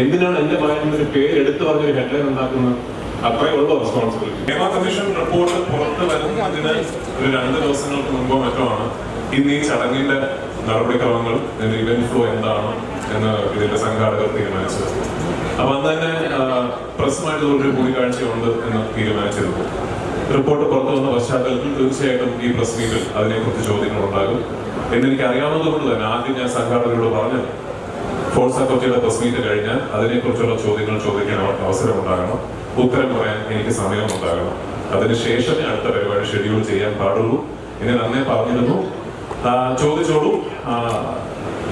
എന്തിനാണ് എന്റെ ഭാര്യ എന്നൊരു പേര് എടുത്തു പറഞ്ഞ ഒരു ഹെഡ്ലൈൻ ഉണ്ടാക്കുന്നത്? അത്രേ ഉള്ളൂ റെസ്പോൺസിബിലിറ്റി കേരള കമ്മീഷൻ റിപ്പോർട്ട് പുറത്തു വരുന്നതിന് ഒരു രണ്ട് ദിവസങ്ങൾക്ക് മുമ്പോ മറ്റോ ആണ് ഇന്ന് ഈ ചടങ്ങിന്റെ നടപടിക്രമങ്ങൾ ഇതിന്റെ ഇവന്റ് ഫ്ലോ എന്താണ് എന്ന് ഇതിന്റെ സംഘാടകർ തീരുമാനിച്ചത്. അപ്പൊ അന്ന് തന്നെ പ്രസുമായിട്ട് ഒരു കൂടിക്കാഴ്ചയുണ്ട് എന്ന് തീരുമാനിച്ചിരുന്നു. റിപ്പോർട്ട് പുറത്തു വന്ന പശ്ചാത്തലത്തിൽ തീർച്ചയായിട്ടും ഈ പ്രസ് മീറ്റിൽ അതിനെക്കുറിച്ച് ചോദ്യങ്ങൾ ഉണ്ടാകും എന്നെനിക്ക് അറിയാവുന്നത് കൊണ്ട് തന്നെ ആദ്യം ഞാൻ സംഘാടകരോട് പറഞ്ഞത് ഫോഴ്സ് പ്രസ് മീറ്റ് കഴിഞ്ഞാൽ അതിനെക്കുറിച്ചുള്ള ചോദ്യങ്ങൾ ചോദിക്കാൻ അവർക്ക് അവസരം ഉണ്ടാകണം ഉത്തരം പറയാൻ എനിക്ക് സമയം ഉണ്ടാകണം അതിനുശേഷമേ അടുത്ത പരിപാടി ഷെഡ്യൂൾ ചെയ്യാൻ പാടുള്ളൂ. എന്ന് ഞാൻ പറഞ്ഞിരുന്നു. ചോദിച്ചോളൂ.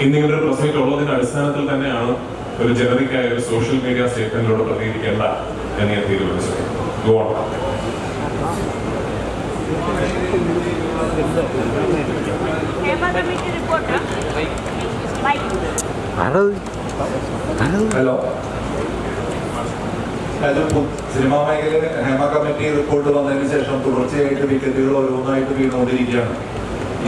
ഇന്നിങ്ങനെ ഒരു പ്രസ് മീറ്റ് ഉള്ളതിന്റെ അടിസ്ഥാനത്തിൽ തന്നെയാണ് ഒരു ജനറിക്കായ ഒരു സോഷ്യൽ മീഡിയ സ്റ്റേറ്റ്മെന്റിലൂടെ പ്രതികരിക്കേണ്ട എന്ന് ഞാൻ തീരുമാനിച്ചത്. കമ്മിറ്റി റിപ്പോർട്ട് ആരത്? ഹലോ. സിനിമാ മേഖലയിൽ ഹേമ കമ്മിറ്റി റിപ്പോർട്ട് വന്നതിന് ശേഷം തുടർച്ചയായിട്ട് വിക്കറ്റുകൾ ഓരോന്നായിട്ട് വീണുകൊണ്ടിരിക്കുകയാണ്.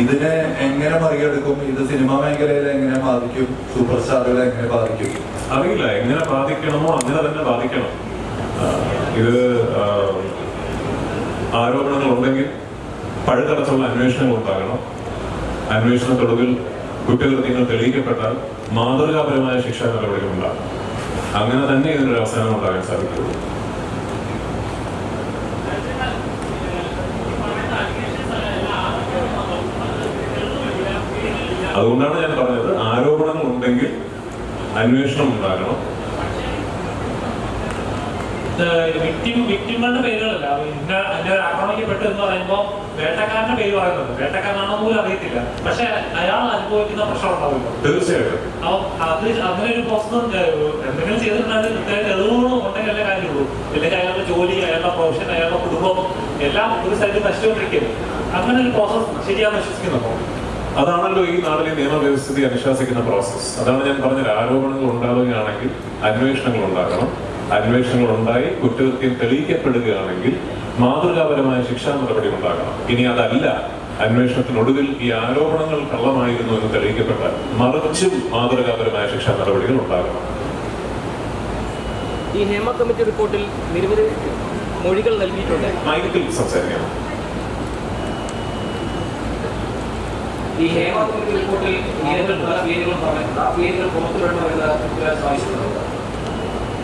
ഇതിനെ എങ്ങനെ മറികടക്കും? ഇത് സിനിമാ മേഖലയെ എങ്ങനെ ബാധിക്കും? സൂപ്പർ സ്റ്റാറുകളെ എങ്ങനെ ബാധിക്കും? അറിയില്ല എങ്ങനെ ബാധിക്കണമോ അങ്ങനെ തന്നെ ബാധിക്കണം. ഇത് ആരോപണങ്ങൾ ഉണ്ടെങ്കിൽ പഴുതടച്ചുള്ള അന്വേഷണങ്ങൾ ഉണ്ടാകണം അന്വേഷണത്തൊടുവിൽ കുറ്റകൃത്യങ്ങൾ തെളിയിക്കപ്പെട്ടാൽ മാതൃകാപരമായ ശിക്ഷാ നടപടികൾ ഉണ്ടാകും. അങ്ങനെ തന്നെ ഇതിനൊരു അവസാനം ഉണ്ടാകാൻ സാധിക്കുള്ളൂ അതുകൊണ്ടാണ് ഞാൻ പറഞ്ഞത് ആരോപണങ്ങൾ ഉണ്ടെങ്കിൽ അന്വേഷണം ഉണ്ടാകണം. വിക്ടിം വിക്ടിങ്ങളുടെ പേരുകളല്ല. ഇന്ന അതിന്റെ ആക്രമിക്കപ്പെട്ടു എന്ന് പറയുമ്പോൾ വേട്ടക്കാരന്റെ പേര് പറയുന്നുണ്ട്. വേട്ടക്കാരനാണോ പോലും അറിയത്തില്ല. പക്ഷെ അയാൾ അനുഭവിക്കുന്ന പ്രശ്നം ഉണ്ടാവില്ല തീർച്ചയായിട്ടും. അപ്പൊ അത് അങ്ങനെ ഒരു പ്രശ്നം എന്തെങ്കിലും ചെയ്തിട്ടുണ്ടെങ്കിൽ കൃത്യമായ തെളിവുകളും ഉണ്ടെങ്കിൽ കാര്യമുള്ളൂ. അല്ലെങ്കിൽ അയാളുടെ ജോലി അയാളുടെ പ്രൊഫഷൻ അയാളുടെ കുടുംബം എല്ലാം ഒരു സൈഡിൽ നശിച്ചുകൊണ്ടിരിക്കുന്നു അങ്ങനെ ഒരു പ്രോസസ് ശരിയാണെന്ന് വിശ്വസിക്കുന്നുണ്ടോ? അതാണല്ലോ ഈ നാട്ടിലെ നിയമവ്യവസ്ഥിതി അനുശാസിക്കുന്ന പ്രോസസ്സ് അതാണ് ഞാൻ പറഞ്ഞത്. ആരോപണങ്ങൾ ഉണ്ടാവുകയാണെങ്കിൽ അന്വേഷണങ്ങൾ ഉണ്ടാകണം. അന്വേഷണങ്ങൾ ഉണ്ടായി കുറ്റകൃത്യം തെളിയിക്കപ്പെടുകയാണെങ്കിൽ മാതൃകാപരമായ ശിക്ഷാ നടപടി ഉണ്ടാകണം. ഇനി അതല്ല അന്വേഷണത്തിനൊടുവിൽ ഈ ആരോപണങ്ങൾ കള്ളമായിരുന്നു എന്ന് തെളിയിക്കപ്പെട്ടാൽ മറിച്ചും മാതൃകാപരമായ ശിക്ഷാ നടപടികൾ ഉണ്ടാകണം. ഈ ഹേമ കമ്മിറ്റി റിപ്പോർട്ടിൽ നിരവധി മൊഴികൾ നൽകിയിട്ടുണ്ട്. മൈക്കിൽ സംസാരിക്കണം ഈ ഹേമ കമ്മിറ്റി റിപ്പോർട്ടിൽ ഇരകൾ പല പേരുകൾ പറഞ്ഞു ആ പേരുകൾ പുറത്തുവിടണമെന്ന് ആവശ്യപ്പെടുന്നത്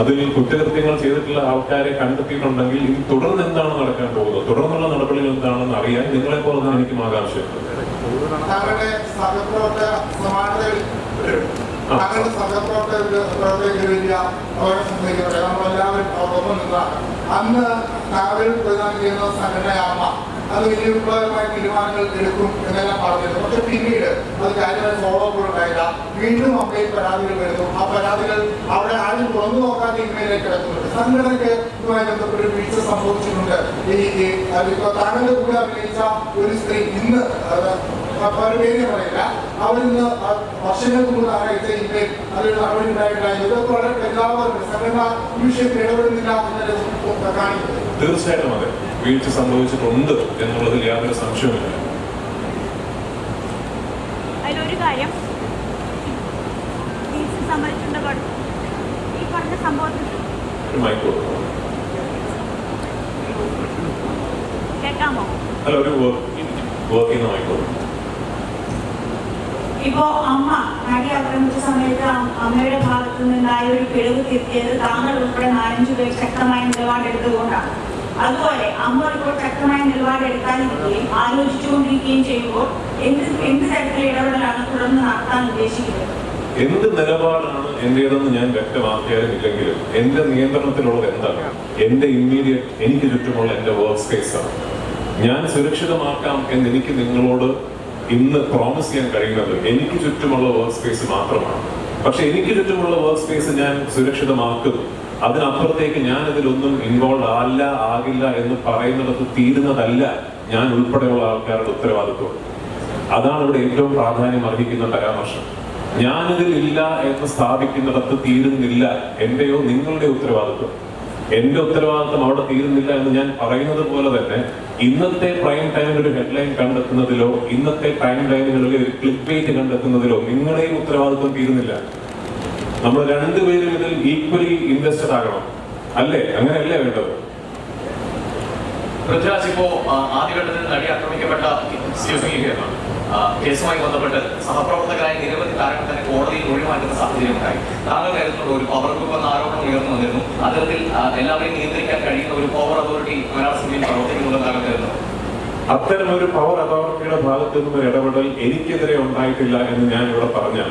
അതിൽ കുറ്റകൃത്യങ്ങൾ ചെയ്തിട്ടുള്ള ആൾക്കാരെ കണ്ടെത്തിയിട്ടുണ്ടെങ്കിൽ ഇനി തുടർന്ന് എന്താണ് നടക്കാൻ പോകുന്നത്? തുടർന്നുള്ള നടപടികൾ എന്താണെന്ന് അറിയാൻ നിങ്ങളെ പോലെ തന്നെ എനിക്കും ആകാംക്ഷയുണ്ട്. സഹപ്രവർത്തകർക്ക് വലിയ അപകടം നമ്മളെല്ലാവരും ഒപ്പം അന്ന് താങ്കൾ പ്രധാനം ചെയ്യുന്ന സംഘടനയാമ്മ അത് വലിയ വിപ്ലവകരമായ തീരുമാനങ്ങൾ എടുക്കും എന്നെല്ലാം പറഞ്ഞിരുന്നു. പക്ഷെ പിന്നീട് അത് കാര്യമായി ഫോളോ അപ്പ് ഉണ്ടായില്ല. വീണ്ടും അമ്മയിൽ പരാതികൾ വരുന്നു. ആ പരാതികൾ അവിടെ ആരും തുറന്നു നോക്കാതെ ഇമ്മയിലേക്ക് കിടക്കുന്നുണ്ട് സംഘടനയ്ക്ക് ഇതുമായി ബന്ധപ്പെട്ട് വീഴ്ച സംഭവിച്ചിട്ടുണ്ട്. എനിക്ക് അതിപ്പോ താങ്കളുടെ കൂടെ അഭിനയിച്ച ഒരു സ്ത്രീ ഇന്ന് പറയില്ല. അവരിന്ന് വർഷങ്ങൾക്ക് മുമ്പ് അയച്ച ഇമെയിൽ അതിൽ നടപടി ഉണ്ടായിട്ടില്ല. ഇതൊക്കെ വളരെ എല്ലാവരും സംഘടന ഈ വിഷയത്തിൽ ഇടപെടുന്നില്ല എന്നത് കാണിക്കുന്നു. തീർച്ചയായിട്ടും അതെ. വീഴ്ച സംഭവിച്ചിട്ടുണ്ട് എന്നുള്ളതിൽ യാതൊരു സംശയവുമില്ല അതിലൊരു കാര്യം ഈ പറഞ്ഞ സംഭവത്തിൽ. കേൾക്കാമോ അല്ല ഒരു. ഇപ്പോ അമ്മ നടി ആക്രമിച്ച സമയത്ത് അമ്മയുടെ ഭാഗത്ത് നിന്നായ ഒരു പിഴവ് തിരുത്തിയത് താങ്കൾ ഉൾപ്പെടെ നാലഞ്ചു പേർ ശക്തമായ നിലപാടെടുത്തുകൊണ്ടാണ് അതുപോലെ അമ്മ ഇപ്പോൾ ശക്തമായ നിലപാട് നിലപാടെടുക്കാതിരിക്കുകയും ആലോചിച്ചുകൊണ്ടിരിക്കുകയും ചെയ്യുമ്പോൾ എന്ത് എന്ത് തരത്തിലുള്ള ഇടപെടലാണ് തുടർന്ന് നടത്താൻ ഉദ്ദേശിക്കുന്നത്? എന്ത് നിലപാടാണ് എന്റേതെന്ന് ഞാൻ വ്യക്തമാക്കിയാലും ഇല്ലെങ്കിലും എന്റെ നിയന്ത്രണത്തിലുള്ളത് എന്താണ്? എന്റെ ഇമ്മീഡിയറ്റ് എനിക്ക് ചുറ്റുമുള്ള എന്റെ വർക്ക് സ്പേസ് ആണ്. ഞാൻ സുരക്ഷിതമാക്കാം എന്ന് എനിക്ക് നിങ്ങളോട് ഇന്ന് പ്രോമിസ് ചെയ്യാൻ കഴിയുന്നത് എനിക്ക് ചുറ്റുമുള്ള വർക്ക് സ്പേസ് മാത്രമാണ്. പക്ഷെ എനിക്ക് ചുറ്റുമുള്ള വർക്ക് സ്പേസ് ഞാൻ സുരക്ഷിതമാക്കും അതിനപ്പുറത്തേക്ക് ഞാൻ ഇതിലൊന്നും ഇൻവോൾവ് അല്ല ആകില്ല എന്ന് പറയുന്നിടത്ത് തീരുന്നതല്ല ഞാൻ ഉൾപ്പെടെയുള്ള ആൾക്കാരുടെ ഉത്തരവാദിത്വം. അതാണ് ഇവിടെ ഏറ്റവും പ്രാധാന്യം അർഹിക്കുന്ന പരാമർശം. ഞാനിതിൽ ഇല്ല എന്ന് സ്ഥാപിക്കുന്നിടത്ത് തീരുന്നില്ല എന്റെയോ നിങ്ങളുടെ ഉത്തരവാദിത്വം. എന്റെ ഉത്തരവാദിത്വം അവിടെ തീരുന്നില്ല എന്ന് ഞാൻ പറയുന്നത് പോലെ തന്നെ ഇന്നത്തെ പ്രൈം ടൈമിൽ ഒരു ഹെഡ്ലൈൻ കണ്ടെത്തുന്നതിലോ ഇന്നത്തെ പ്രൈം ടൈമുകളിൽ ഒരു ക്ലിക്ക് വെയിറ്റ് കണ്ടെത്തുന്നതിലോ നിങ്ങളുടെയും ഉത്തരവാദിത്വം തീരുന്നില്ല. നമ്മൾ രണ്ടുപേരും ഇതിൽ ഈക്വലി ഇൻവെസ്റ്റഡ് ആകണം. അല്ലേ? അങ്ങനെയല്ലേ വേണ്ടത്? പൃഥ്വിരാജ് ഇപ്പോ ആദ്യഘട്ടത്തിൽ നടി ആക്രമിക്കപ്പെട്ട കേസുമായി ബന്ധപ്പെട്ട് സഹപ്രവർത്തകരായ നിരവധി താരങ്ങൾ തന്നെ കോടതിയിൽ ഒഴിവാക്കുന്ന സാഹചര്യം ഉണ്ടായി. താങ്കൾ കരുതുന്നുണ്ട്? ഒരു പവർ ഗ്രൂപ്പ് എന്ന ആരോപണം ഉയർന്നു വന്നിരുന്നു. അത്തരത്തിൽ എല്ലാവരെയും നിയന്ത്രിക്കാൻ കഴിയുന്ന ഒരു പവർ അതോറിറ്റി മലയാള സിനിമയിൽ പ്രവർത്തിക്കുന്നുണ്ടെന്ന് താങ്കൾ കരുതുന്നു? അത്തരം ഒരു പവർ അതോറിറ്റിയുടെ ഭാഗത്തു നിന്നും ഇടപെടൽ എനിക്കെതിരെ ഉണ്ടായിട്ടില്ല എന്ന് ഞാൻ ഇവിടെ പറഞ്ഞാൽ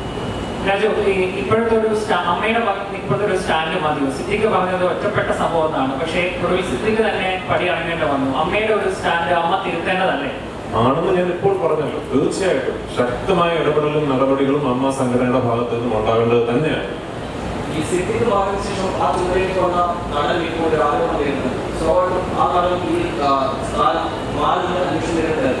Raju ഇപ്പോഴത്തെ ഒരു സ്റ്റാ- അമ്മയുടെ ഇപ്പോഴത്തെ ഒരു സ്റ്റാൻഡ് മതി സിദ്ധിക്ക് പറഞ്ഞത് ഒറ്റപ്പെട്ട സംഭവം എന്നാണ്. പക്ഷേ ഒടുവിൽ സിദ്ധിക്ക് തന്നെ പടി ഇറങ്ങേണ്ടി വന്നു. അമ്മയുടെ ഒരു സ്റ്റാൻഡ് അമ്മ തിരുത്തേണ്ടതല്ലേ? ആണെന്ന് ഞാൻ ഇപ്പോൾ പറഞ്ഞല്ലോ. തീർച്ചയായിട്ടും ശക്തമായ ഇടപെടലും നടപടികളും അമ്മ സംഘടനയുടെ ഭാഗത്തു നിന്നും ഉണ്ടാകേണ്ടത് തന്നെയാണ്. ഈ സിദ്ധിക്ക് ഭാഗത്തിന് ശേഷം ആ ചുമതലയ്ക്ക് വന്ന നടൻ ഇപ്പോൾ ഒരു ആരോപണം വരുന്നത് സ്വാഭാവികം ആ നടൻ ഈ ആ, സ്ഥാനം മാറി നിന്ന് അന്വേഷണം നേരിട്ടതല്ലേ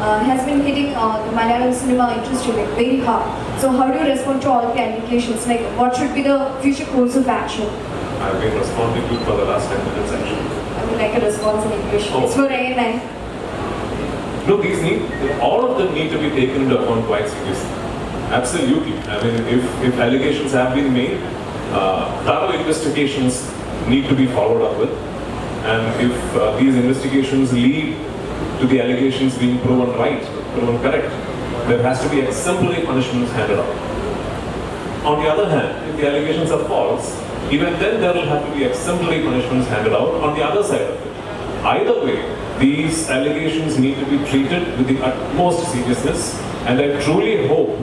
uh, has been hitting uh, the Malayalam cinema industry like very hard. So, how do you respond to all the allegations? Like, what should be the future course of action? I've been responding to for the last 10 minutes actually. I would like a response in English. Oh. It's for ANI. No, these need, all of them need to be taken into account quite seriously. Absolutely. I mean, if, if allegations have been made, uh, thorough investigations need to be followed up with. And if uh, these investigations lead to the allegations being proven right, proven correct, there has to be exemplary punishments handed out. On the other hand, if the allegations are false, even then there will have to be exemplary punishments handed out on the other side of it. Either way, these allegations need to be treated with the utmost seriousness, and I truly hope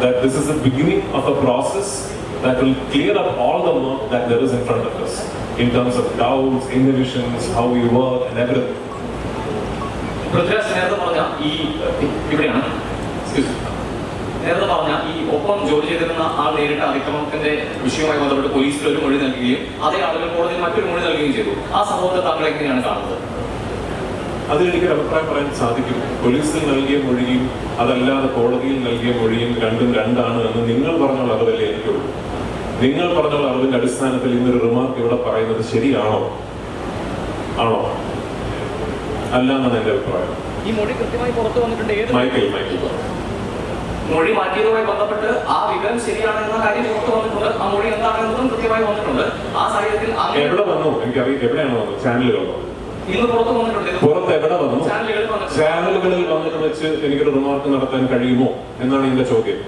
that this is the beginning of a process that will clear up all the work that there is in front of us in terms of doubts, inhibitions, how we work, and everything. Prithviraj നേരത്തെ പറഞ്ഞ ഈ ഇവിടെയാണ്. നേരത്തെ പറഞ്ഞ ഈ ഒപ്പം ജോലി ചെയ്തിരുന്ന ആൾ നേരിട്ട അതിക്രമത്തിന്റെ വിഷയവുമായി ബന്ധപ്പെട്ട് പോലീസിൽ ഒരു മൊഴി നൽകുകയും അതേ ആളുകൾ കോടതിയിൽ മറ്റൊരു മൊഴി നൽകുകയും ചെയ്തു. ആ സംഭവത്തെ താങ്കൾ എങ്ങനെയാണ് കാണുന്നത്? അതിൽ എനിക്ക് അഭിപ്രായം പറയാൻ സാധിക്കും. പോലീസിൽ നൽകിയ മൊഴിയും അതല്ലാതെ കോടതിയിൽ നൽകിയ മൊഴിയും രണ്ടും രണ്ടാണ് എന്ന് നിങ്ങൾ പറഞ്ഞുള്ള അറിവല്ലേ എനിക്കുള്ളൂ. നിങ്ങൾ പറഞ്ഞുള്ള അറിവിന്റെ അടിസ്ഥാനത്തിൽ ഇന്നൊരു റിമാർക്ക് ഇവിടെ പറയുന്നത് ശരിയാണോ? ആണോ? അല്ല എന്നാണ് എന്റെ അഭിപ്രായം. ഈ മൊഴി കൃത്യമായി പുറത്തു വന്നിട്ടുണ്ട്. ഏത് മൈക്കിൾ മൈക്കിൾ. മൊഴി മാറ്റിയതുമായി ബന്ധപ്പെട്ട് ആ വിവരം ശരിയാണെന്ന കാര്യം പുറത്തു വന്നിട്ടുണ്ട്. ആ മൊഴി എന്താണെന്നതും കൃത്യമായി വന്നിട്ടുണ്ട്. ആ സാഹചര്യത്തിൽ എവിടെ വന്നു? എനിക്കറിയാം എവിടെയാണ് വന്നത്? ചാനലുകൾ വന്നു? ഇന്ന് പുറത്തു വന്നിട്ടുണ്ട്. പുറത്ത് എവിടെ വന്നു? ചാനലുകളിൽ വന്നിട്ട് വെച്ച് എനിക്കൊരു റിമാർക്ക് നടത്താൻ കഴിയുമോ? എന്നാണ് എന്റെ ചോദ്യം.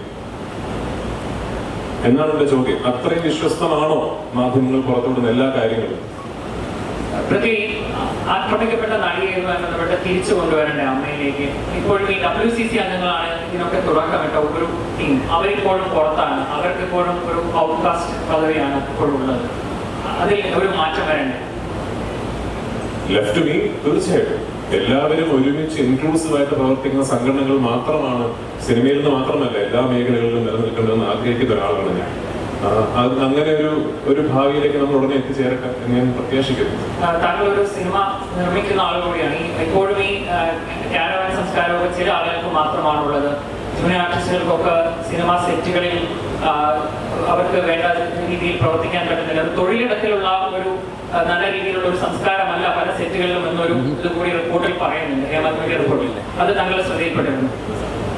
എന്നാണ് എന്റെ ചോദ്യം? അത്രയും വിശ്വസ്തമാണോ മാധ്യമങ്ങൾ പുറത്തുവിടുന്ന എല്ലാ കാര്യങ്ങളും? ആക്രമിക്കപ്പെട്ട നടിയായിരുന്നു ബന്ധപ്പെട്ട് തിരിച്ചു കൊണ്ടുവരേണ്ട അമ്മയിലേക്ക്. ഇപ്പോഴും ഈ ഡബ്ല്യു സി സി അംഗങ്ങളാണ് ഇതിനൊക്കെ തുടക്കമിട്ട ഒരു ടീം അവരിപ്പോഴും പുറത്താണ്. അവർക്ക് ഇപ്പോഴും ഒരു ഔട്ട്കാസ്റ്റ് പദവിയാണ് ഇപ്പോഴുള്ളത് അതിൽ ഒരു മാറ്റം വരണ്ടേ? ലെഫ്റ്റ് മീ തീർച്ചയായിട്ടും. എല്ലാവരും ഒരുമിച്ച് ഇൻക്ലൂസീവ് ആയിട്ട് പ്രവർത്തിക്കുന്ന സംഘടനകൾ മാത്രമാണ് സിനിമയിൽ നിന്ന് മാത്രമല്ല എല്ലാ മേഖലകളിലും നിലനിൽക്കേണ്ടതെന്ന് ആഗ്രഹിക്കുന്ന ഒരാളാണ് ഞാൻ. അങ്ങനെ ഒരു ഒരു ഭാവിയിലേക്ക് നമ്മൾ ഉടനെ എത്തിച്ചേരട്ടെ എന്ന് ഞാൻ പ്രത്യാശിക്കുന്നു. താങ്കൾ ഒരു സിനിമ നിർമ്മിക്കുന്ന ആൾ കൂടിയാണ്. ഈ ഇപ്പോഴും ഈ ക്യാരവാൻ സംസ്കാരമൊക്കെ ചില ആളുകൾക്ക് മാത്രമാണുള്ളത്. ജൂനിയർ ആർട്ടിസ്റ്റുകൾക്കൊക്കെ സിനിമ സെറ്റുകളിൽ അവർക്ക് വേണ്ട രീതിയിൽ പ്രവർത്തിക്കാൻ പറ്റുന്നില്ല. അത് തൊഴിലിടത്തിലുള്ള ഒരു നല്ല രീതിയിലുള്ള ഒരു സംസ്കാരമല്ല പല സെറ്റുകളിലും എന്നൊരു ഇത് കൂടി റിപ്പോർട്ടിൽ പറയുന്നുണ്ട്. ഹേമന്ത് റിപ്പോർട്ടിൽ. അത് താങ്കൾ ശ്രദ്ധയിൽപ്പെട്ടിരുന്നു.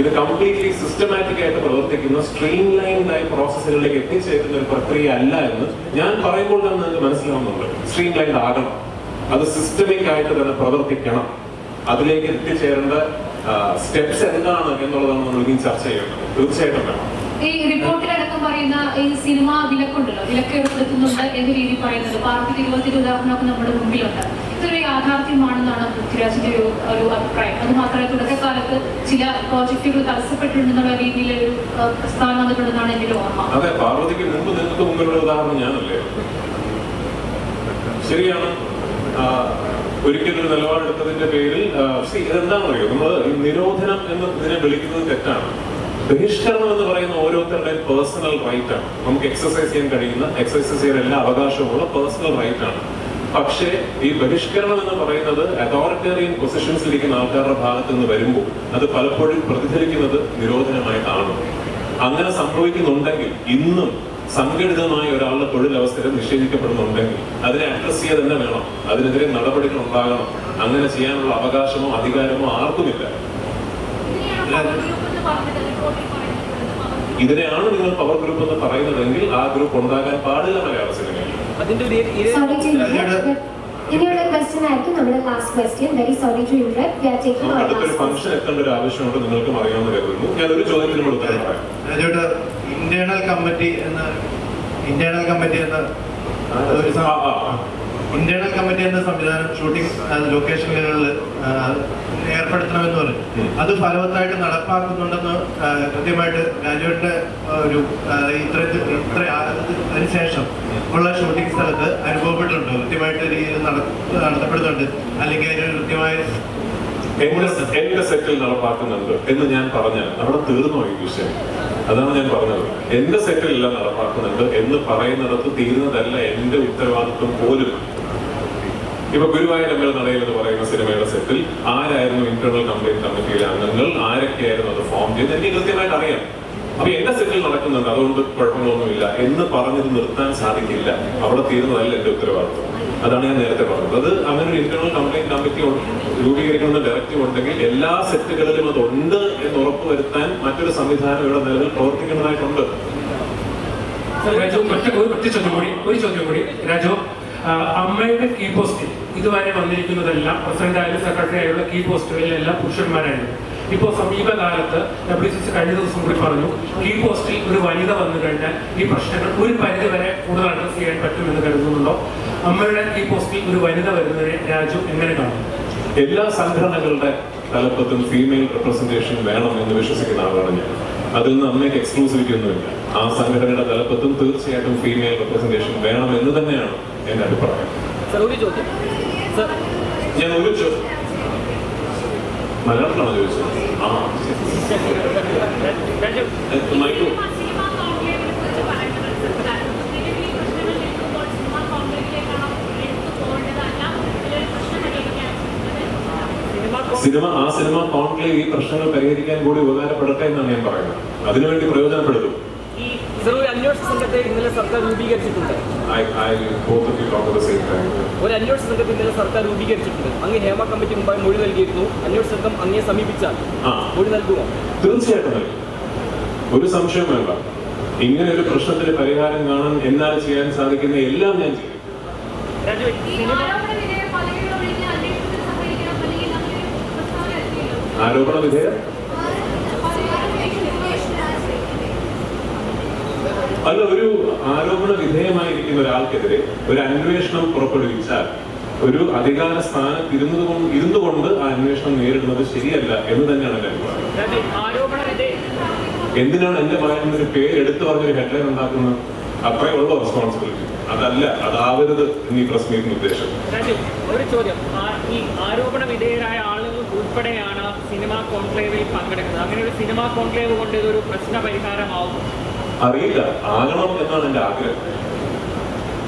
ഇത് കംപ്ലീറ്റ്ലി സിസ്റ്റമാറ്റിക് ആയിട്ട് പ്രവർത്തിക്കുന്ന സ്ട്രീം ആയ പ്രോസസ്സുകളിലേക്ക് എത്തിച്ചേരുന്ന ഒരു പ്രക്രിയ അല്ല എന്ന് ഞാൻ പറയുമ്പോൾ തന്നെ നിങ്ങൾക്ക് മനസ്സിലാവുന്നുണ്ട്. സ്ട്രീം ലൈൻഡ് ആകണം. അത് സിസ്റ്റമിക് ആയിട്ട് തന്നെ പ്രവർത്തിക്കണം. അതിലേക്ക് എത്തിച്ചേരേണ്ട സ്റ്റെപ്സ് എന്താണ് എന്നുള്ളതാണ് നമ്മൾ ഇനി ചർച്ച ചെയ്യേണ്ടത്. തീർച്ചയായിട്ടും വേണം. ഈ റിപ്പോർട്ടിലടക്കം പറയുന്ന ഈ സിനിമ വിലക്കുണ്ടല്ലോ വിലക്ക് ഏർപ്പെടുത്തുന്നുണ്ട് എന്ന രീതി പറയുന്നത്. പാർട്ടി ഇരുപത്തി ഉദാഹരണമൊക്കെ നമ്മുടെ മുമ്പിലുണ്ട്. ഇതൊരു യാഥാർത്ഥ്യമാണെന്നാണ് പൃഥ്വിരാജിന്റെ ഒരു ഒരു അഭിപ്രായം. അത് മാത്രമല്ല തുടക്കകാലത്ത് ചില പ്രോജക്റ്റുകൾ തടസ്സപ്പെട്ടിട്ടുണ്ടെന്നുള്ള രീതിയിൽ ഒരു പ്രസ്താവന വന്നിട്ടുണ്ടെന്നാണ് എന്റെ ഓർമ്മ. അതെ പാർവതിക്ക് മുമ്പ് നിങ്ങൾക്ക് മുമ്പിലുള്ള ഉദാഹരണം ഞാനല്ലേ? ശരിയാണ്. ഒരിക്കലൊരു ഒരിക്കലും ഒരു നിലപാടെടുത്തതിന്റെ പേരിൽ അറിയോ നമ്മൾ നിരോധനം എന്ന് ഇതിനെ വിളിക്കുന്നത് തെറ്റാണ്. ബഹിഷ്കരണം എന്ന് പറയുന്ന ഓരോരുത്തരുടെയും പേഴ്സണൽ റൈറ്റ് ആണ്. നമുക്ക് എക്സസൈസ് ചെയ്യാൻ കഴിയുന്ന എക്സസൈസ് ചെയ്യാൻ എല്ലാ അവകാശമുള്ള പേഴ്സണൽ റൈറ്റ് ആണ്. പക്ഷേ ഈ ബഹിഷ്കരണം എന്ന് പറയുന്നത് അതോറിറ്റേറിയൻ പൊസിഷൻസിലിരിക്കുന്ന ആൾക്കാരുടെ ഭാഗത്ത് നിന്ന് വരുമ്പോൾ അത് പലപ്പോഴും പ്രതിഫലിക്കുന്നത് നിരോധനമായിട്ടാണ് അങ്ങനെ സംഭവിക്കുന്നുണ്ടെങ്കിൽ ഇന്നും സംഘടിതമായ ഒരാളുടെ തൊഴിലവസരം നിഷേധിക്കപ്പെടുന്നുണ്ടെങ്കിൽ അതിനെ അഡ്രസ് ചെയ്യുക തന്നെ വേണം. അതിനെതിരെ നടപടികൾ ഉണ്ടാകണം. അങ്ങനെ ചെയ്യാനുള്ള അവകാശമോ അധികാരമോ ആർക്കുമില്ല. ഇതിനെയാണ് നിങ്ങൾ പവർ ഗ്രൂപ്പ് എന്ന് പറയുന്നതെങ്കിൽ ആ ഗ്രൂപ്പ് ഉണ്ടാകാൻ പാടില്ല മലയാള സിനിമയിൽ ഒരു to interrupt, but ഇനിയുള്ള ക്വസ്റ്റ്യൻ ആയിരിക്കും നമ്മുടെ last question very sorry to interrupt we are taking our last function എത്തേണ്ട ഒരു ആവശ്യമുണ്ട് നിങ്ങൾക്കും അറിയാമെന്ന് കരുതുന്നു. ഞാൻ ഒരു ചോദ്യത്തിനും ഉത്തരം പറയാം. രാജോട്ട് ഇന്റേണൽ കമ്മിറ്റി എന്ന ഇന്റേണൽ കമ്മിറ്റി എന്ന ഒരു. ഇന്റേണൽ കമ്മിറ്റി എന്ന സംവിധാനം ഷൂട്ടിംഗ് ലൊക്കേഷനുകളിൽ ഏർപ്പെടുത്തണമെന്ന് പറഞ്ഞു. അത് ഫലവത്തായിട്ട് നടപ്പാക്കുന്നുണ്ടെന്ന് കൃത്യമായിട്ട് രാജുവിന്റെ ഒരു ഇത്ര ഇത്ര അതിനുശേഷം ഉള്ള ഷൂട്ടിംഗ് സ്ഥലത്ത് അനുഭവപ്പെട്ടിട്ടുണ്ട്. കൃത്യമായിട്ട് നടത്തപ്പെടുന്നുണ്ട്. അല്ലെങ്കിൽ അതിന് കൃത്യമായ എന്റെ സെറ്റിൽ നടപ്പാക്കുന്നുണ്ട് എന്ന് ഞാൻ പറഞ്ഞാൽ അവിടെ തീർന്നോ ഈ വിഷയം. അതാണ് ഞാൻ പറഞ്ഞത്. എന്റെ സെറ്റിൽ എല്ലാം നടപ്പാക്കുന്നുണ്ട് എന്ന് പറയുന്നിടത്ത് തീരുന്നതല്ല എന്റെ ഉത്തരവാദിത്വം പോലും. ഇപ്പൊ ഗുരുവായൂർ നടയിൽ എന്ന് പറയുന്ന സിനിമയുടെ സെറ്റിൽ ആരായിരുന്നു ഇന്റേണൽ കംപ്ലൈന്റ് കമ്മിറ്റിയിലെ അംഗങ്ങൾ? ആരൊക്കെയായിരുന്നു അത് ഫോം ചെയ്ത് എനിക്ക് കൃത്യമായിട്ട് അറിയാം. അപ്പൊ എന്റെ സെറ്റിൽ നടക്കുന്നുണ്ട്. അതുകൊണ്ട് കുഴപ്പങ്ങളൊന്നുമില്ല. എന്ന് പറഞ്ഞത് നിർത്താൻ സാധിക്കില്ല. അവിടെ തീരുന്നതല്ല എന്റെ ഉത്തരവാദിത്വം. അതാണ് ഞാൻ നേരത്തെ പറഞ്ഞത്. അത് അങ്ങനെ ഒരു ഇന്റേണൽ കംപ്ലൈന്റ് കമ്മിറ്റി രൂപീകരിക്കുന്ന ഡയറക്റ്റീവ് ഉണ്ടെങ്കിൽ എല്ലാ സെറ്റുകളിലും അത് ഉണ്ട് എന്ന് ഉറപ്പുവരുത്താൻ മറ്റൊരു സംവിധാനം ഇവിടെ നിലവിൽ പ്രവർത്തിക്കുന്നതായിട്ടുണ്ട്. രാജു ഒറ്റ ഒരു ചോദ്യം കൂടി രാജു അമ്മയുടെ കീ പോസ്റ്റിൽ ഇതുവരെ വന്നിരിക്കുന്നതെല്ലാം പ്രസിഡന്റ് ആയാലും സെക്രട്ടറി ആയുള്ള കീ പോസ്റ്റുകളിലെല്ലാം പുരുഷന്മാരായിരുന്നു ഇപ്പോൾ സമീപകാലത്ത് ഡബ്ല്യു സി സി കഴിഞ്ഞ ദിവസം കൂടി പറഞ്ഞു കീ പോസ്റ്റിൽ ഒരു വനിത വന്നു കഴിഞ്ഞാൽ ഈ പ്രശ്നങ്ങൾ ഒരു പരിധി വരെ കൂടുതൽ അഡ്രസ് ചെയ്യാൻ പറ്റുമെന്ന് കരുതുന്നുണ്ടോ? അമ്മയുടെ കീ പോസ്റ്റിൽ ഒരു വനിത വരുന്നതിനെ രാജു എങ്ങനെ കാണും? എല്ലാ സംഘടനകളുടെ തലപ്പത്തും ഫീമെയിൽ റെപ്രസെന്റേഷൻ വേണം എന്ന് വിശ്വസിക്കുന്ന ആളാണ് ഞാൻ. അതിൽ നിന്ന് അമ്മയ്ക്ക് എക്സ്ക്ലൂസിവിറ്റി ഒന്നുമില്ല. ആ സംഘടനയുടെ തലപ്പത്തും തീർച്ചയായിട്ടും ഫീമെയിൽ റെപ്രസെന്റേഷൻ വേണം എന്ന് തന്നെയാണ് എന്റെ അഭിപ്രായം. സാർ ചോദ്യം സാർ ഞാൻ ഒരു ചോദ്യം ചോദിച്ചത്? സിനിമ ആ സിനിമ കോൺക്ലേവ് ഈ പ്രശ്നങ്ങൾ പരിഹരിക്കാൻ കൂടി ഉപകാരപ്പെടട്ടെ എന്നാണ് ഞാൻ പറയുന്നത്. അതിനുവേണ്ടി പ്രയോജനപ്പെടുത്തും ഈ അന്വേഷണ സംഘത്തെ ഇന്നലെ സർക്കാർ രൂപീകരിച്ചിട്ടുണ്ട്. I, I both of you talk at the same time. ഒരു അന്വേഷണ സംഘത്തിൽ ഇന്നലെ സർക്കാർ രൂപീകരിച്ചിട്ടുണ്ട്. അങ്ങ് ഹേമ കമ്മിറ്റി മുമ്പായി മൊഴി നൽകിയിരുന്നു. അന്വേഷണ സംഘം അങ്ങേ സമീപിച്ചാൽ മൊഴി നൽകുമോ? തീർച്ചയായിട്ടും ഒരു സംശയം വേണ്ട. ഇങ്ങനെ ഒരു പ്രശ്നത്തിന് പരിഹാരം കാണാൻ എന്നാൽ ചെയ്യാൻ സാധിക്കുന്ന എല്ലാം ഞാൻ ചെയ്യും. അങ്ങനെ ആരോപണ വിധേയം അല്ല ഒരു ആരോപണ വിധേയമായിരിക്കുന്ന ഒരാൾക്കെതിരെ ഒരു അന്വേഷണം പുറപ്പെടുവിച്ചാൽ ഒരു അധികാര സ്ഥാനത്ത് ഇരുന്നത് കൊണ്ട് ഇരുന്നുകൊണ്ട് ആ അന്വേഷണം നേരിടുന്നത് ശരിയല്ല എന്ന് തന്നെയാണ് എന്റെ അഭിപ്രായം. എന്തിനാണ് എന്റെ ഭാര്യ പേര് എടുത്തു പറഞ്ഞൊരു ഹെഡ്ലൈൻ ഉണ്ടാക്കുന്നത്? അത്രേ ഉള്ളൂ റെസ്പോൺസിബിലിറ്റി അതല്ല അതാവരുത് എന്നീ പ്രസ് മീറ്റിന് ഉദ്ദേശം. ഒരു ചോദ്യം. ഈ ആരോപണ വിധേയരായ ആളുകൾ ഉൾപ്പെടെയാണ് സിനിമാ കോൺക്ലേവിൽ പങ്കെടുക്കുന്നത്. അങ്ങനെ ഒരു സിനിമാ കോൺക്ലേവ് കൊണ്ട് ഇതൊരു പ്രശ്ന പരിഹാരമാവും അറിയില്ല. ആകണം എന്നാണ് എന്റെ ആഗ്രഹം.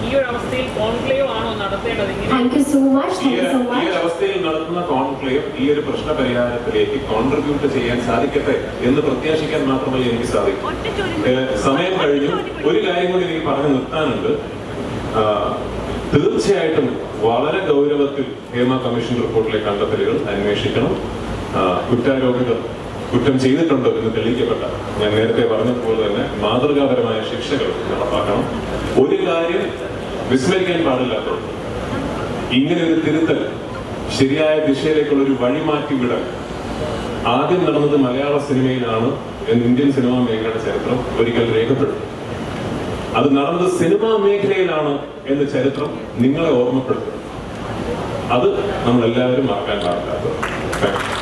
ഈ ഒരു അവസ്ഥയിൽ കോൺക്ലേവ് ആണോ നടത്തേണ്ടത്? ഇങ്ങനെ Thank you so much. ഈ ഒരു അവസ്ഥയിൽ നടത്തുന്ന കോൺക്ലേവ് ഈ ഒരു പ്രശ്ന പരിഹാരത്തിലേക്ക് കോൺട്രിബ്യൂട്ട് ചെയ്യാൻ സാധിക്കട്ടെ എന്ന് പ്രത്യാശിക്കാൻ മാത്രമേ എനിക്ക് സാധിക്കൂ. സമയം കഴിഞ്ഞു. ഒരു കാര്യം കൂടി എനിക്ക് പറഞ്ഞു നിർത്താനുണ്ട്. തീർച്ചയായിട്ടും വളരെ ഗൗരവത്തിൽ ഹേമ കമ്മീഷൻ റിപ്പോർട്ടിലെ കണ്ടെത്തലുകൾ അന്വേഷിക്കണം. കുറ്റാരോപിതർ കുറ്റം ചെയ്തിട്ടുണ്ടോ എന്ന് തെളിയിക്കപ്പെട്ട ഞാൻ നേരത്തെ പറഞ്ഞതുപോലെ തന്നെ മാതൃകാപരമായ ശിക്ഷകൾ നടപ്പാക്കണം. ഒരു കാര്യം വിസ്മരിക്കാൻ പാടില്ലാത്തത് ഇങ്ങനെ ഒരു തിരുത്തൽ ശരിയായ ദിശയിലേക്കുള്ള ഒരു വഴിമാറ്റി വിടൽ ആദ്യം നടന്നത് മലയാള സിനിമയിലാണ് എന്ന് ഇന്ത്യൻ സിനിമാ മേഖലയുടെ ചരിത്രം ഒരിക്കൽ രേഖപ്പെടും അത് നടന്നത് സിനിമാ മേഖലയിലാണ് എന്ന ചരിത്രം നിങ്ങളെ ഓർമ്മപ്പെടുത്തും. അത് നമ്മൾ എല്ലാവരും മറക്കാൻ പാടില്ലാത്തത്.